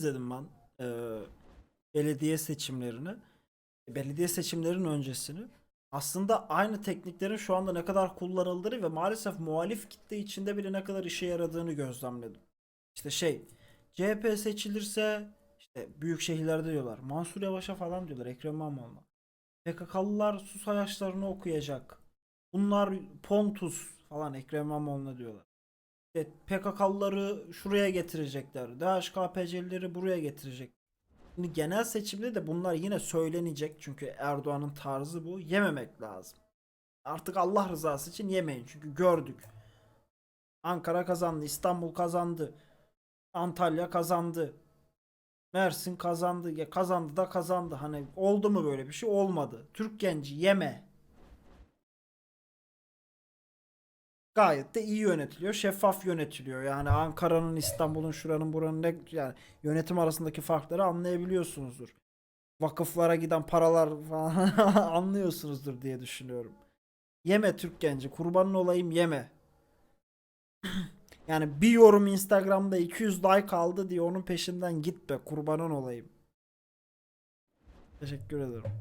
izledim ben e, belediye seçimlerini. Belediye seçimlerinin öncesini. Aslında aynı tekniklerin şu anda ne kadar kullanıldığını ve maalesef muhalif kitle içinde bile ne kadar işe yaradığını gözlemledim. İşte şey CHP seçilirse işte büyük şehirlerde diyorlar. Mansur Yavaş'a falan diyorlar. Ekrem İmamoğlu'na. PKK'lılar sus ayaçlarını okuyacak. Bunlar Pontus falan Ekrem İmamoğlu'na diyorlar. İşte PKK'lıları şuraya getirecekler. DHKPC'lileri buraya getirecek. Şimdi genel seçimde de bunlar yine söylenecek. Çünkü Erdoğan'ın tarzı bu. Yememek lazım. Artık Allah rızası için yemeyin. Çünkü gördük. Ankara kazandı. İstanbul kazandı. Antalya kazandı. Mersin kazandı. Ya kazandı da kazandı. Hani oldu mu böyle bir şey? Olmadı. Türk genci yeme. Gayet de iyi yönetiliyor. Şeffaf yönetiliyor. Yani Ankara'nın, İstanbul'un, şuranın, buranın ne yani yönetim arasındaki farkları anlayabiliyorsunuzdur. Vakıflara giden paralar falan anlıyorsunuzdur diye düşünüyorum. Yeme Türk genci. Kurbanın olayım yeme. Yani bir yorum Instagram'da 200 like aldı diye onun peşinden gitme. Kurbanın olayım. Teşekkür ederim.